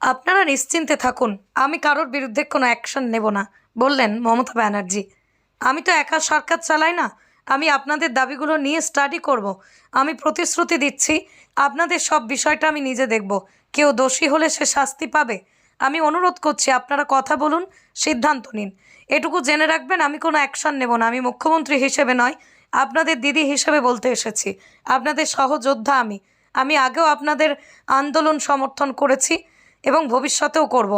আপনারা নিশ্চিন্তে থাকুন, আমি কারোর বিরুদ্ধে কোনো অ্যাকশন নেব না, বললেন মমতা ব্যানার্জি। আমি তো একা সরকার চালাই না, আমি আপনাদের দাবিগুলো নিয়ে স্টাডি করব। আমি প্রতিশ্রুতি দিচ্ছি, আপনাদের সব বিষয়টা আমি নিজে দেখব, কেউ দোষী হলে সে শাস্তি পাবে। আমি অনুরোধ করছি, আপনারা কথা বলুন, সিদ্ধান্ত নিন। এটুকু জেনে রাখবেন, আমি কোনো অ্যাকশন নেব না, আমি মুখ্যমন্ত্রী হিসেবে নয়, আপনাদের দিদি হিসেবে বলতে এসেছি, আপনাদের সহযোদ্ধা আমি। আমি আগেও আপনাদের আন্দোলন সমর্থন করেছি এবং ভবিষ্যতেও করব।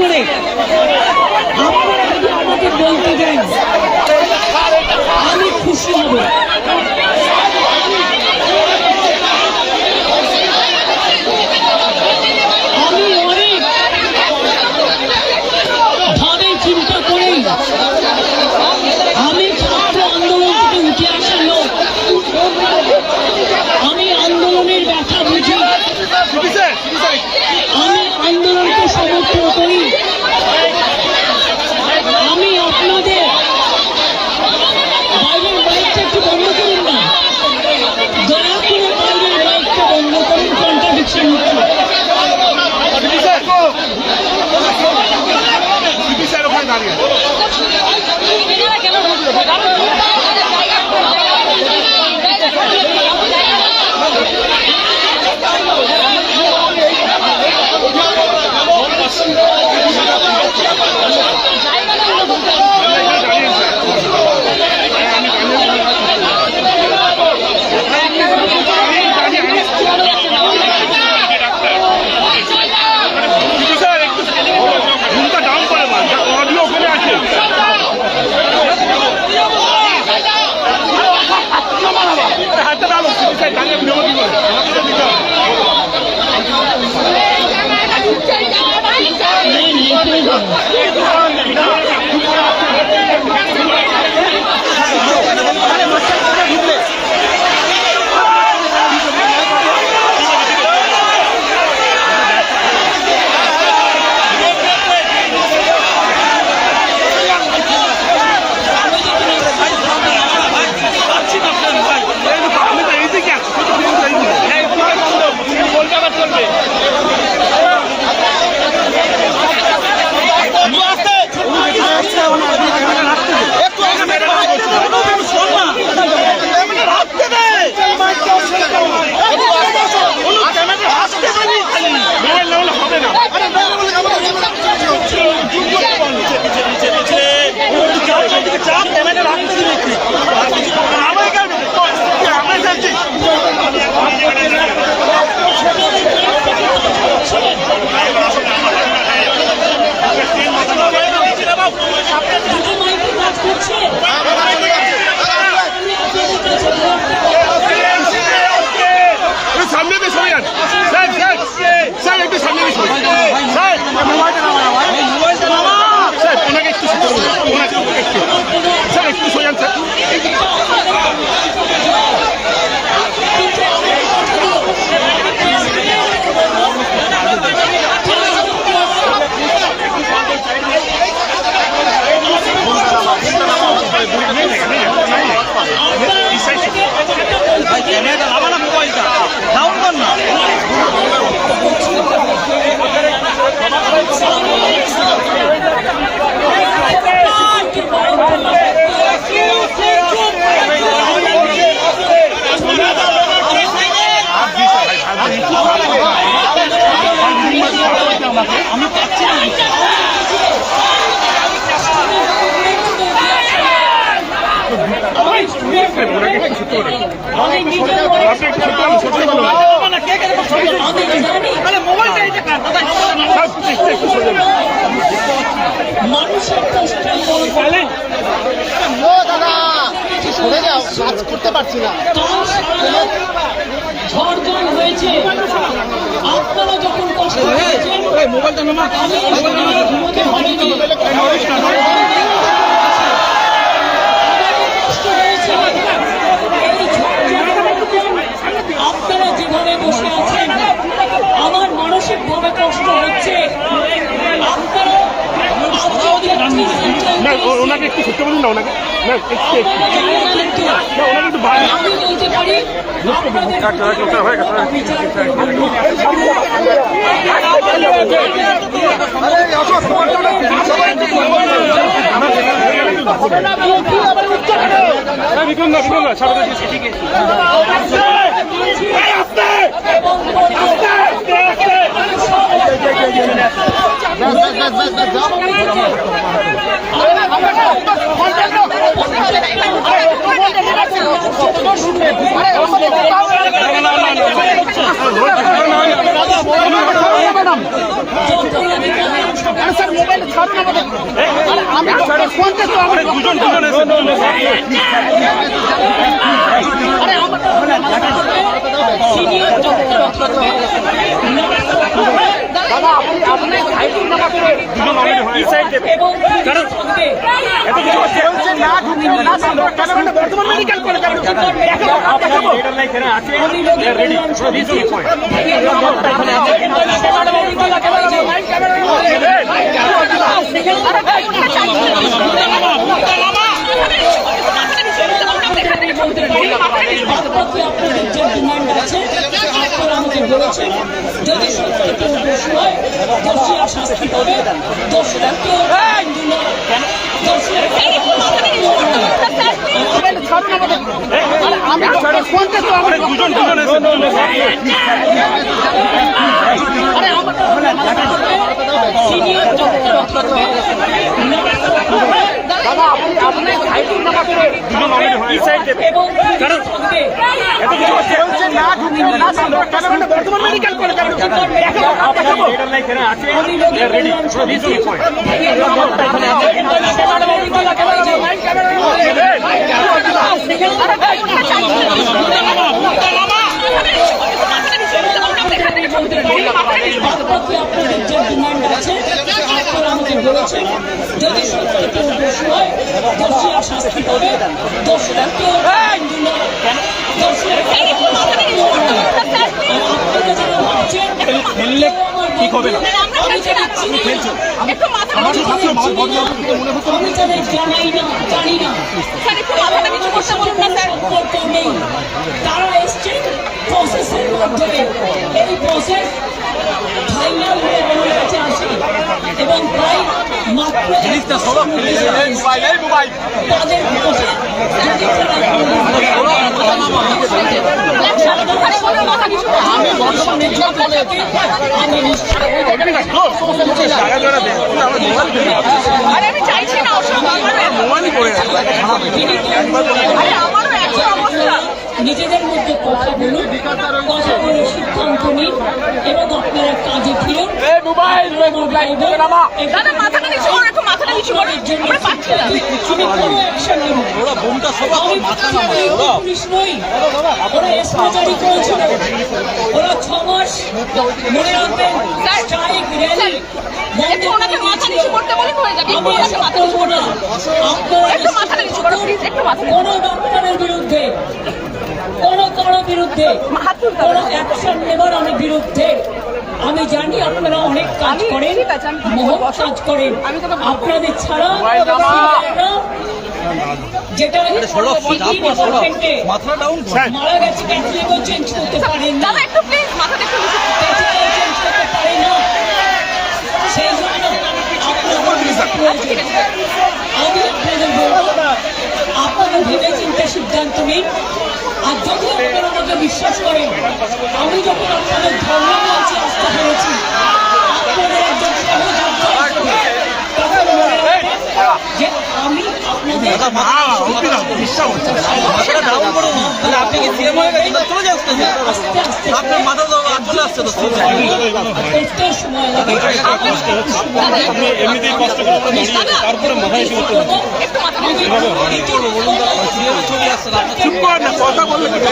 করে। আপনারা যদি আমাকে বলতে দেন আমি খুশি হব। পারছি না। ঝড় হয়েছে। আপনারা যখন কষ্ট আমি ঘুমোতে পারিনি যেভাবে বসে আছেন আমার মানসিক ভাবে কষ্ট হচ্ছে। আপনারা না ওনাকে একটু সত্যি বলুন না, ওনাকে। না একটু একটু। না ওনাকে না বিক্রম না ঠিক আছে ব্যাস ব্যাস ব্যাস ব্যাস ব্যাস যাও স্যার মোবাইল ছাড়ুন আমাদের আরে আমি তো ফোনটা তো আমি দুজন দুজন এসে দুজন এসে আরে আমার সিনিয়র দাদা আপনি আপনি সাইকেল নামাতে দুজন অলরেডি হয় সাইড দেবে এবং কারণ এত কিছু হচ্ছে না ঢুকিয়ে না কেন কেন বর্তমান মেডিকেল কলেজ এটা লাইক এরা আছে রেডি দিস ইজ পয়েন্ট বলতে পারি আপনাদের আপনাদের ডিমান্ড আছে যদি সত্যি কেউ দোষী হয় শাস্তি পাবে দোষীরা কেউ আমি দুজন দুজন এসে দুজন এসে আরে আমার সিনিয়র দাদা আপনি আপনি সাইকেল নামাতে দুজন অলরেডি হয় সাইড দেবে এবং কারণ সঙ্গে এত কিছু হচ্ছে বলছে না ঢুকিয়ে না কেন কেন বর্তমান মেডিকেল কলেজ এটা লাইক এরা আছে রেডি দিস ইজ পয়েন্ট আপনাদের যে ডিমান্ড আপনারা আমাকে বলেছেন যদি সত্যি কেউ দোষী হয় শাস্তি পাবে দোষীরা হিন্দু নয় দোষীরা আপনারা ঠিক হবে না। আমি যারা চিনি না, আমি যাদের চিনি না, আমি যাদের জানাই না জানি না। নেই তারা এসছে প্রসেসের মাধ্যমে এই প্রসেস ফাইনাল হয়ে আমার কাছে আসে এবং প্রায় মাত্র তাদের প্রসেস যদি আমি বর্তমানে আমি নিশ্চয় আরে আমি চাইছি না ওর সঙ্গে আরে আমারও একই অবস্থা নিজেদের মধ্যে কথা বলুন কথা বলে সিদ্ধান্ত নিন এবং আপনারা কাজে ফিরুন দাদা মাথাটা নিচু করো। একটু মাথাটা নিচু করো আমরা পাচ্ছি না আমি কোনো অ্যাকশন নেব আমি আমি পুলিশ নই। ওরা এসপি জারি করেছিল। ওরা ছ মাস মনে রাখবেন স্ট্রাইক র্যালি একটু ওনাকে মাথা নিচু করতে বলে হয়ে যাবে। একটু ওনাকে মাথা নিচু করব একটু মাথাটা নিচু করো প্লিজ একটু মাথা কোনো ডাক্তারের বিরুদ্ধে কোনো কারও বিরুদ্ধে কোনো অ্যাকশন নেবার আমি বিরুদ্ধে আমি জানি আপনারা অনেক কাজ করেন মহৎ কাজ করেন। আপনাদের ছাড়া যেটা মারা গেছে চেঞ্জ করতে পারেন না দাদা একটু প্লিজ মাথাটা একটু নিচু করো। ক্যাথলিকও চেঞ্জ করতে পারে না সেই জন্য আমি আপনাদের বলব আপনারা ভেবে চিন্তে সিদ্ধান্ত নিন। আর যদি আপনারা আমাকে বিশ্বাস করেন আমি যখন আপনাদের ধর্ম মঞ্চে আসতে পেরেছি আপনাদের একজন সহযোদ্ধা হিসেবে, তখন মনে রাখবেন যে আমি আপনাদের আপনি কি সিএম হয়ে গেছেন চলে আপনার মাথা তো আসছে তো আপনি এমনিতেই কষ্ট করে। তারপরে মাথায় এসে চুপ না কথা বললে হবে?